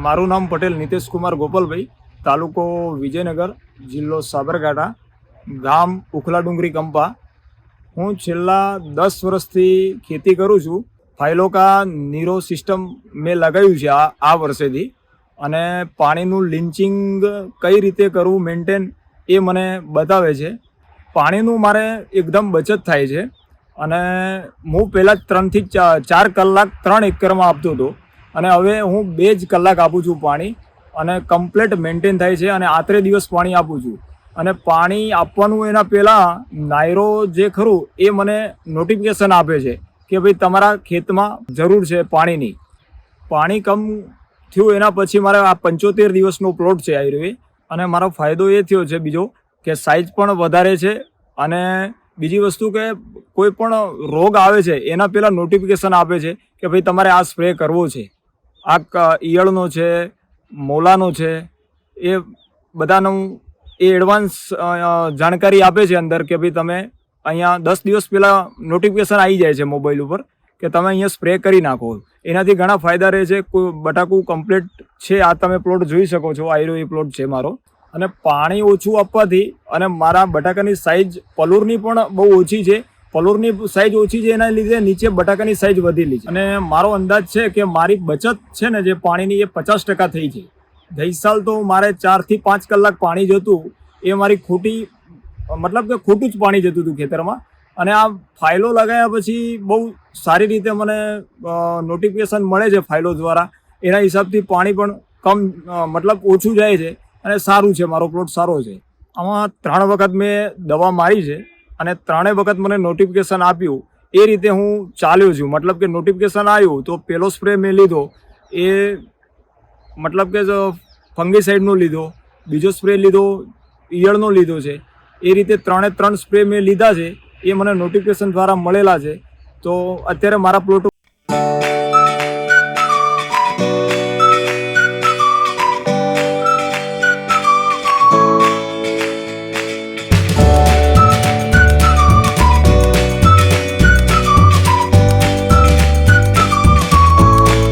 મારું નામ પટેલ નિતેશ કુમાર ગોપાલભાઈ, તાલુકો વિજયનગર, જિલ્લો સાબરકાંઠા, ગામ ઉખલા ડુંગરી કંપા. હું છેલ્લા દસ વર્ષથી ખેતી કરું છું. ફાઇલોકા નીરો સિસ્ટમ મેં લગાવ્યું છે આ આ વર્ષેથી. અને પાણીનું લિન્ચિંગ કઈ રીતે કરવું, મેન્ટેન એ મને બતાવે છે. પાણીનું મારે એકદમ બચત થાય છે. અને હું પહેલાં ત્રણથી ચાર કલાક ત્રણ એકરમાં આપતો હતો. અને હવે હું બે જ કલાક આપું છું પાણી અને કમ્પ્લેટ મેન્ટેન થાય છે અને આત્રે દિવસ પાણી આપું છું. અને પાણી આપવાનું એના પહેલાં નાયરો જે ખરું એ મને નોટિફિકેશન આપે છે કે ભાઈ તમારા ખેતમાં જરૂર છે પાણીની. પાણી કમ થયું એના પછી મારે આ પંચોતેર દિવસનો પ્લોટ છે આયુર્વે. અને મારો ફાયદો એ થયો છે બીજો કે સાઇઝ પણ વધારે છે અને બીજી વસ્તુ કે કોઈ પણ રોગ આવે છે એના પહેલાં નોટિફિકેશન આપે છે કે ભાઈ તમારે આ સ્પ્રે કરવો છે. આ ઈયળનો છે, મોલાનો છે, એ બધાનું એ એડવાન્સ જાણકારી આપે છે અંદર કે ભાઈ તમે અહીંયા દસ દિવસ પહેલાં નોટિફિકેશન આવી જાય છે મોબાઈલ ઉપર કે તમે અહીંયા સ્પ્રે કરી નાખો. એનાથી ઘણા ફાયદા રહે છે. બટાકું કમ્પ્લીટ છે, આ તમે પ્લોટ જોઈ શકો છો. આયરો પ્લોટ છે મારો. અને પાણી ઓછું આપવાથી અને મારા બટાકાની સાઇઝ પલુરની પણ બહુ ઓછી છે. પલુરની સાઇઝ ઓછી છે, એના લીધે નીચે બટાકાની સાઇઝ વધેલી છે. અને મારો અંદાજ છે કે મારી બચત છે ને, જે પાણીની એ પચાસ ટકા થઈ છે. ગઈ સાલ તો મારે ચારથી પાંચ કલાક પાણી જતું, એ મારી ખોટી, મતલબ કે ખોટું જ પાણી જતું હતું ખેતરમાં. અને આ ફાઇલો લગાવ્યા પછી બહુ સારી રીતે મને નોટિફિકેશન મળે છે ફાઇલો દ્વારા. એના હિસાબથી પાણી પણ કમ મતલબ ઓછું જાય છે અને સારું છે, મારો પ્લોટ સારો છે. આમાં ત્રણ વખત મેં દવા મારી છે. અને ત્રણેય વખત મને નોટિફિકેશન આપ્યું, એ રીતે હું ચાલ્યો છું. મતલબ કે નોટિફિકેશન આવ્યું તો પેલો સ્પ્રે મેં લીધો, એ મતલબ કે ફંગીસાઇડનો લીધો, બીજો સ્પ્રે લીધો ઈયળનો લીધો છે. એ રીતે ત્રણે ત્રણ સ્પ્રે મેં લીધા છે, એ મને નોટિફિકેશન દ્વારા મળેલા છે. તો અત્યારે મારા પ્લોટ